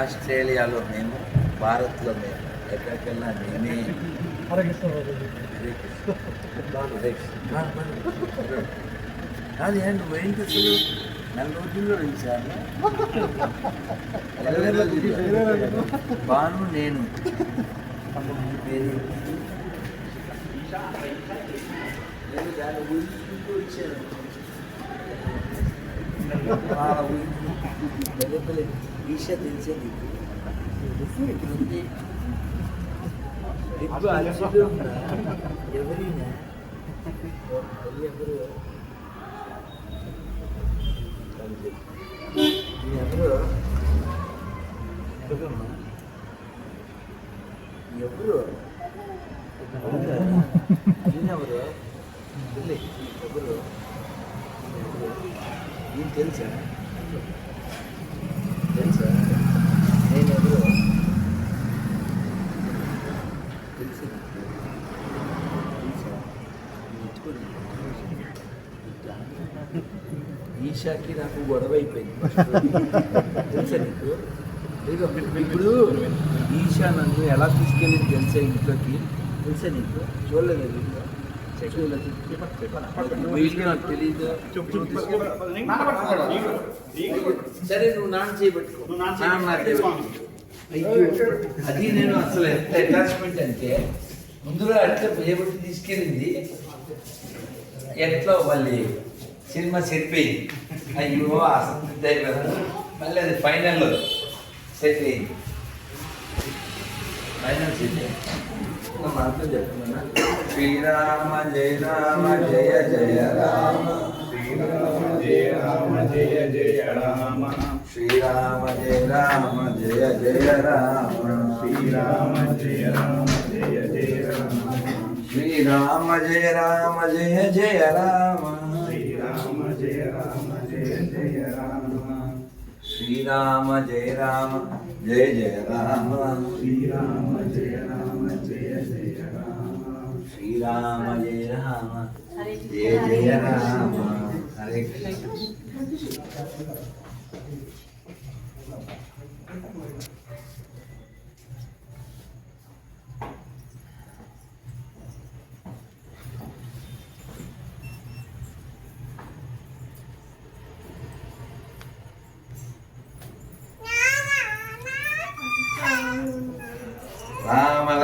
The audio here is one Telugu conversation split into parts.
ఆస్ట్రేలియాలో మేము భారత్లో మేము ఎక్కడికెళ్ళినా నేనే కాదు ఏంటి ఏంటి అసలు? నెల రోజుల్లో పిలిచాను బాను నేను. నేను దాన్ని ఊహించుకుంటూ వచ్చాను. 리샤 된세 그런데 입도 안 쓰려나 여름이네 여름으로 여름으로 여름으로 여름으로 근데 여름으로 이 된세 ఈషాకి నాకు గొడవ అయిపోయింది తెలుసా నీకు? ఇప్పుడు ఈషా నన్ను ఎలా తీసుకెళ్ళింది తెలుసా ఇంట్లోకి? తెలుసా నీకు? చూడలేదు వీడియో? చూడలేదు. వీడియో నాకు తెలియదు సరే నువ్వు నాన్న చేయబెట్టుకో నాన్న అది నేను అసలు ఎంత అటాచ్మెంట్ అంటే ముందుగా అట్లా చేయబట్టి తీసుకెళ్ళింది. ఎట్లా మళ్ళీ సినిమా సెరిపోయింది అయ్యో అసలు అయిపోయింది. మళ్ళీ అది ఫైనల్లో సెట్ అయింది ఫైనల్ సెట్ అయింది మనతో చెప్తున్నా శ్రీరామ జయ రామ జయ జయ రామ. శ్రీరామ జయ రామ జయ జయ రామ. శ్రీరామ జయ రామ జయ జయ రామ. శ్రీరామ జయ రామ జయ జయ రామ. శ్రీరామ జయ రామ జయ జయ రామ. శ్రీరామ జయ जय जय राम श्री राम जय राम जय जय राम श्री राम जय राम जय जय राम श्री राम जय राम जय जय राम हरे कृष्ण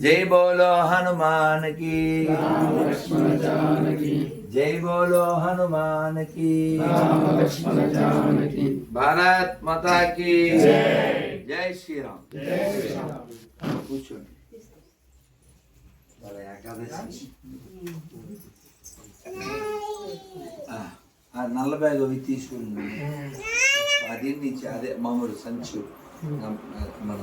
జై బోలో హనుమానకి. జై బోలో హనుమానకి. భారత్ మాతాకి. జై శ్రీరామ్. కూర్చోండి. నల్ల బ్యాగ్ అవి తీసుకుని అది అదే మామూలు సంచు. మన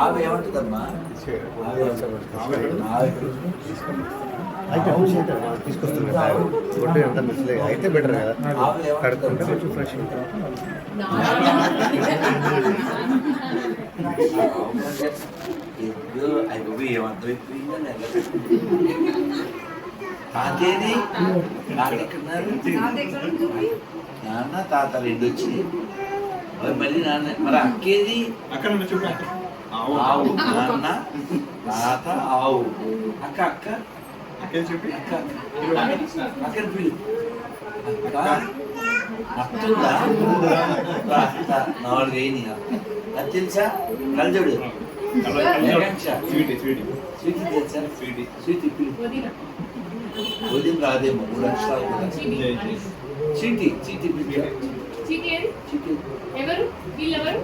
ఆవి ఏమంటుందమ్మా? అయితే తీసుకొస్తుంది అయితే బెటర్ కదా. కడుతుంటే కొంచెం ఫ్రెష్ తాతేది నాన్న తాతలు రెండు వచ్చి మరి మళ్ళీ నాన్న మరి అక్కేది? అక్కడ చూడండి ఆవు. ఆవు. నాన్న. తాత ఆవు. అక్క అక్క. అక్కడ చూపి అక్క. అక్కడ పిలు. అక్క. అత్తుందా అత్త నాలుగు వేయని అది తెలుసా? కలజోడు స్వీటీ స్వీటీ. స్వీట్ తెలుసా? స్వీటీ. స్వీట్ పిలు. వదిన ఉదయం రాదేమో. మూడు అక్షరాలు చీటి. చీటి చీటి ఎవరు? వీళ్ళెవరు?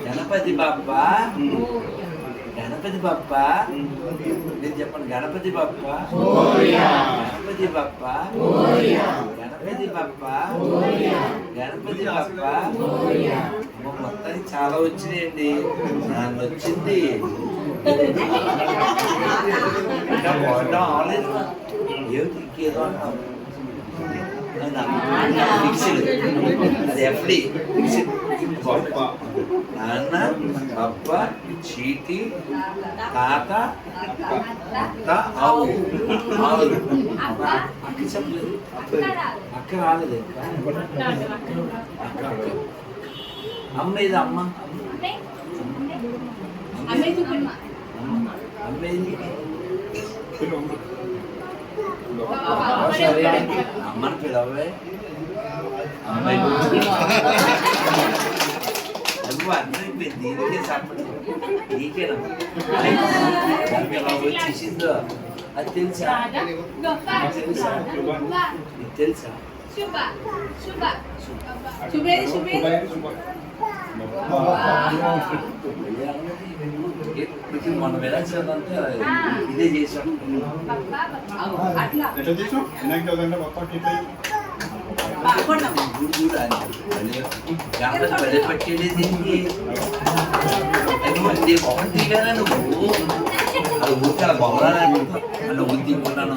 గణపతి బాబా గణపతి బాబా నేను చెప్పండి గణపతి బాబా గణపతి బాబా గణపతి బాబా గణపతి బాబా మొత్తానికి చాలా వచ్చినాయండి నాన్న వచ్చింది అది ఎఫ్డి గొప్ప నాన్న అప్ప చీటి తాత అత్త ఆవు ఆవులు అక్క చెప్పలేదు అక్క రాలేదు అక్క అమ్మ. ఇది అమ్మ అమ్మ. আমার পেলাবে అమ్మాయి నువ్వు అందరికి దీనికే చెప్పడు నీకేనా ఎలా వచ్చేసిందో అది తెలుసా తెలుసా నీకు తెలుసా చూపేది చూపేది ఇప్పుడు మనం ఎలా చేయాలంటే ఇదే చేసాం. జాగ్రత్త పెట్టేది దీనికి మంది నువ్వు అది ఊరికే అలా బొమ్మలా ఉద్ది కొన్నాను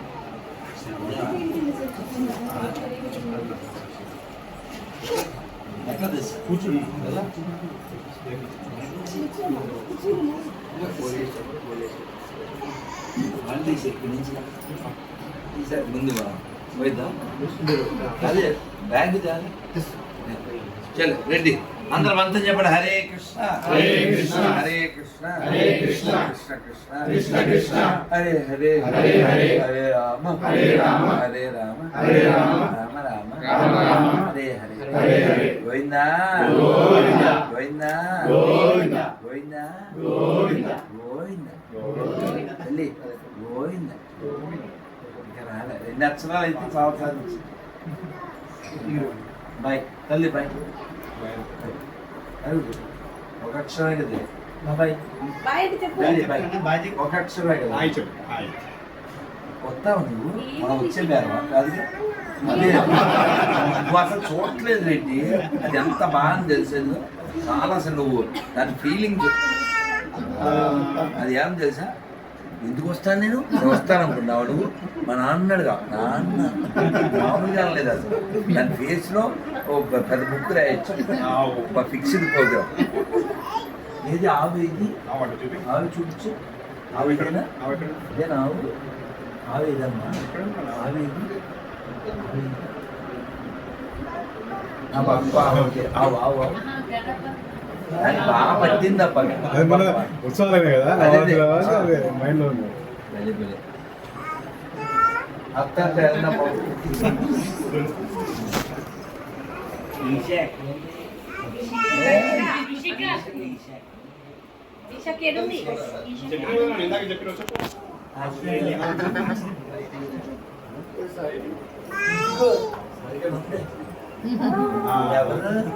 ముందు పోయిద్దాం. అదే బ్యాగ్ చేయాలి చలో రెడ్డి అందరం అంతా చెప్పండి హరే కృష్ణ హరే కృష్ణ. హరే కృష్ణ హరే కృష్ణ. కృష్ణ కృష్ణ కృష్ణ కృష్ణ. హరే హరే హరే హరే. హరే రామ హరే రామ. హరే రామ హరే రామ. రామ రామ రామ రామ. హరే హరే హరే హరే. గోవిందా గోవిందా. గోవిందా గోవిందా. గోవిందా గోవిందా. గోవిందా తల్లి గోవిందా ఇంకా రాలే రెండు అక్షరాలు అయితే చాలా సాధించి బాయ్ తల్లి బాయ్ అడుగు ఒక అక్షరమే కదా నా బాయ్ ఒక అక్షరమే కదా హాయ్ చెప్పు. హాయ్ వస్తావు నువ్వు? మనం వచ్చే బేరమా కాదు. అదే. నువ్వు అసలు చూడట్లేదు రెడ్డి అది ఎంత బాగా తెలిసేది చాలా అసలు నువ్వు దాని ఫీలింగ్ అది ఏం తెలుసా? ఎందుకు వస్తాను నేను? నేను వస్తాను అనుకున్నావు నువ్వు మా నాన్న అన్నాడుగా నాన్న మామూలుగా లేదు అసలు. దాని ఫేస్లో ఓ పె- పెద్ద బుక్ రాయొచ్చు. ఒక ఫిక్స్డ్ ప్రోగ్రామ్ ఏది ఆవు ఏది? ఆవు చూపించు. ఆవు ఇదేనా ఆవు ఆవు. ఆవు ఏదమ్మా? ఆవు ఏది. ఆవు ఆవు. ఆవు బాగా పట్టింది తప్ప ఉత్సవాలనే కదా? మైండ్లో అక్క చెప్పిన? 아. 야, 오늘.